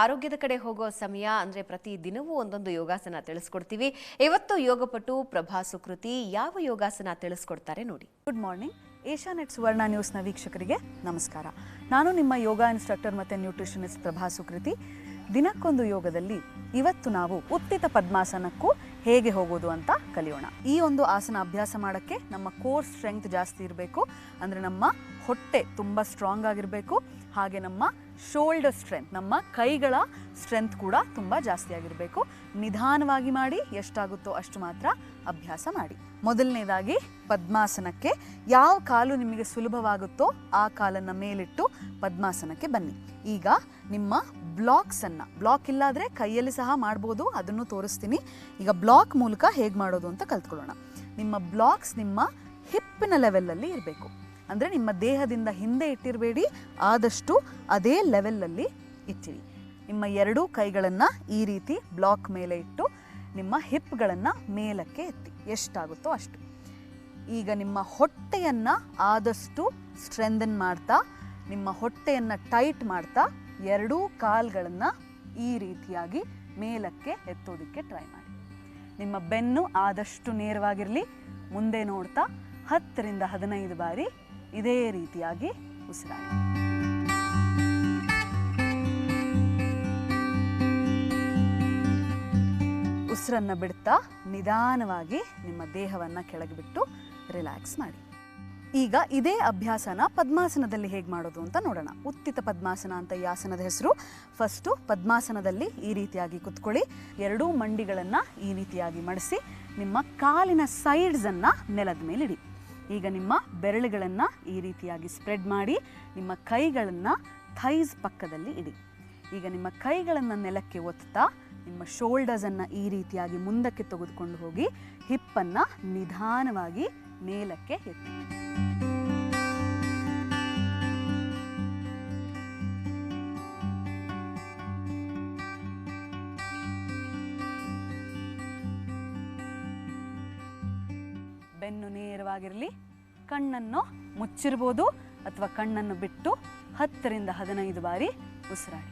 ಆರೋಗ್ಯದ ಕಡೆ ಹೋಗೋ ಸಮಯ ಅಂದ್ರೆ ಪ್ರತಿ ದಿನವೂ ಒಂದೊಂದು ಯೋಗಾಸನ ತಿಳಿಸ್ಕೊಡ್ತೀವಿ. ಇವತ್ತು ಯೋಗಪಟು, ಪ್ರಭಾ, ಸುಕೃತಿ ಯಾವ ಯೋಗಾಸನ ತಿಳಿಸ್ಕೊಡ್ತಾರೆ ನೋಡಿ. Good morning Asia net Suvarna ನ್ಯೂಸ್ನ ವೀಕ್ಷಕರಿಗೆ ನಮಸ್ಕಾರ. ನಾನು ನಿಮ್ಮ ಯೋಗ ಇನ್ಸ್ಟ್ರಕ್ಟರ್ ಮತ್ತು ನ್ಯೂಟ್ರಿಷನಿಸ್ಟ್ ಪ್ರಭಾ ಸುಕೃತಿ. ದಿನಕ್ಕೊಂದು ಯೋಗದಲ್ಲಿ ಇವತ್ತು ನಾವು ಉತ್ತಿತ ಪದ್ಮಾಸನಕ್ಕೂ ಹೇಗೆ ಹೋಗೋದು ಅಂತ ಕಲಿಯೋಣ. ಈ ಒಂದು ಆಸನ ಅಭ್ಯಾಸ ಮಾಡೋಕ್ಕೆ ನಮ್ಮ ಕೋರ್ ಸ್ಟ್ರೆಂಗ್ತ್ ಜಾಸ್ತಿ ಇರಬೇಕು. ಅಂದರೆ ನಮ್ಮ ಹೊಟ್ಟೆ ತುಂಬ ಸ್ಟ್ರಾಂಗ್ ಆಗಿರಬೇಕು. ಹಾಗೆ ನಮ್ಮ ಶೋಲ್ಡರ್ ಸ್ಟ್ರೆಂತ್ ನಮ್ಮ ಕೈಗಳ ಸ್ಟ್ರೆಂತ್ ಕೂಡ ತುಂಬ ಜಾಸ್ತಿ ಆಗಿರಬೇಕು. ನಿಧಾನವಾಗಿ ಮಾಡಿ ಎಷ್ಟಾಗುತ್ತೋ ಅಷ್ಟು ಮಾತ್ರ ಅಭ್ಯಾಸ ಮಾಡಿ. ಮೊದಲನೇದಾಗಿ ಪದ್ಮಾಸನಕ್ಕೆ ಯಾವ ಕಾಲು ನಿಮಗೆ ಸುಲಭವಾಗುತ್ತೋ ಆ ಕಾಲನ್ನು ಮೇಲಿಟ್ಟು ಪದ್ಮಾಸನಕ್ಕೆ ಬನ್ನಿ. ಈಗ ನಿಮ್ಮ ಬ್ಲಾಕ್ಸನ್ನು ಬ್ಲಾಕ್ ಇಲ್ಲಾದರೆ ಕೈಯಲ್ಲಿ ಸಹ ಮಾಡ್ಬೋದು, ಅದನ್ನು ತೋರಿಸ್ತೀನಿ. ಈಗ ಬ್ಲಾಕ್ ಮೂಲಕ ಹೇಗೆ ಮಾಡೋದು ಅಂತ ಕಲ್ತ್ಕೊಳ್ಳೋಣ. ನಿಮ್ಮ ಬ್ಲಾಕ್ಸ್ ನಿಮ್ಮ ಹಿಪ್ಪಿನ ಲೆವೆಲಲ್ಲಿ ಇರಬೇಕು. ಅಂದರೆ ನಿಮ್ಮ ದೇಹದಿಂದ ಹಿಂದೆ ಇಟ್ಟಿರಬೇಡಿ, ಆದಷ್ಟು ಅದೇ ಲೆವೆಲಲ್ಲಿ ಇಟ್ಟಿರಿ. ನಿಮ್ಮ ಎರಡೂ ಕೈಗಳನ್ನು ಈ ರೀತಿ ಬ್ಲಾಕ್ ಮೇಲೆ ಇಟ್ಟು ನಿಮ್ಮ ಹಿಪ್ಗಳನ್ನು ಮೇಲಕ್ಕೆ ಎತ್ತಿ. ಎಷ್ಟಾಗುತ್ತೋ ಅಷ್ಟು. ಈಗ ನಿಮ್ಮ ಹೊಟ್ಟೆಯನ್ನು ಆದಷ್ಟು ಸ್ಟ್ರೆಂದನ್ ಮಾಡ್ತಾ, ನಿಮ್ಮ ಹೊಟ್ಟೆಯನ್ನು ಟೈಟ್ ಮಾಡ್ತಾ, ಎರಡೂ ಕಾಲ್ಗಳನ್ನು ಈ ರೀತಿಯಾಗಿ ಮೇಲಕ್ಕೆ ಎತ್ತೋದಕ್ಕೆ ಟ್ರೈ ಮಾಡಿ. ನಿಮ್ಮ ಬೆನ್ನು ಆದಷ್ಟು ನೇರವಾಗಿರಲಿ. ಮುಂದೆ ನೋಡ್ತಾ ಹತ್ತರಿಂದ ಹದಿನೈದು ಬಾರಿ ಇದೇ ರೀತಿಯಾಗಿ ಉಸಿರಾಡಿ. ಉಸಿರನ್ನು ಬಿಡ್ತಾ ನಿಧಾನವಾಗಿ ನಿಮ್ಮ ದೇಹವನ್ನು ಕೆಳಗೆ ಬಿಟ್ಟು ರಿಲ್ಯಾಕ್ಸ್ ಮಾಡಿ. ಈಗ ಇದೇ ಅಭ್ಯಾಸನ ಪದ್ಮಾಸನದಲ್ಲಿ ಹೇಗೆ ಮಾಡೋದು ಅಂತ ನೋಡೋಣ. ಉತ್ತಿತ ಪದ್ಮಾಸನ ಅಂತ ಈ ಆಸನದ ಹೆಸರು. ಫಸ್ಟು ಪದ್ಮಾಸನದಲ್ಲಿ ಈ ರೀತಿಯಾಗಿ ಕುತ್ಕೊಳ್ಳಿ. ಎರಡೂ ಮಂಡಿಗಳನ್ನು ಈ ರೀತಿಯಾಗಿ ಮಡಿಸಿ ನಿಮ್ಮ ಕಾಲಿನ ಸೈಡ್ಸನ್ನು ನೆಲದ ಮೇಲೆ ಇಡಿ. ಈಗ ನಿಮ್ಮ ಬೆರಳುಗಳನ್ನು ಈ ರೀತಿಯಾಗಿ ಸ್ಪ್ರೆಡ್ ಮಾಡಿ ನಿಮ್ಮ ಕೈಗಳನ್ನು ಥೈಸ್ ಪಕ್ಕದಲ್ಲಿ ಇಡಿ. ಈಗ ನಿಮ್ಮ ಕೈಗಳನ್ನು ನೆಲಕ್ಕೆ ಒತ್ತಾ ನಿಮ್ಮ ಶೋಲ್ಡರ್ಸನ್ನು ಈ ರೀತಿಯಾಗಿ ಮುಂದಕ್ಕೆ ತೆಗೆದುಕೊಂಡು ಹೋಗಿ ಹಿಪ್ಪನ್ನು ನಿಧಾನವಾಗಿ ಮೇಲಕ್ಕೆ ಎತ್ತಿ. ಬೆನ್ನು ನೇರವಾಗಿರಲಿ, ಕಣ್ಣನ್ನು ಮುಚ್ಚಿರ್ಬೋದು ಅಥವಾ ಕಣ್ಣನ್ನು ಬಿಟ್ಟು ಹತ್ತರಿಂದ ಹದಿನೈದು ಬಾರಿ ಉಸಿರಾಡಿ.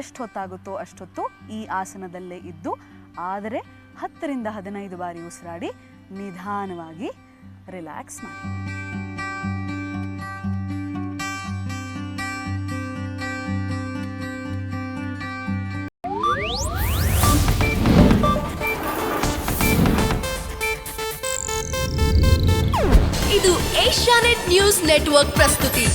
ಎಷ್ಟು ಹೊತ್ತಾಗುತ್ತೋ ಅಷ್ಟೊತ್ತು ಈ ಆಸನದಲ್ಲೇ ಇದ್ದು, ಆದರೆ ಹತ್ತರಿಂದ ಹದಿನೈದು ಬಾರಿ ಉಸಿರಾಡಿ ನಿಧಾನವಾಗಿ ರಿಲ್ಯಾಕ್ಸ್ ಮಾಡಿ. ಇದು ಏಷ್ಯಾನೆಟ್ ನ್ಯೂಸ್ ನೆಟ್ವರ್ಕ್ ಪ್ರಸ್ತುತಿ.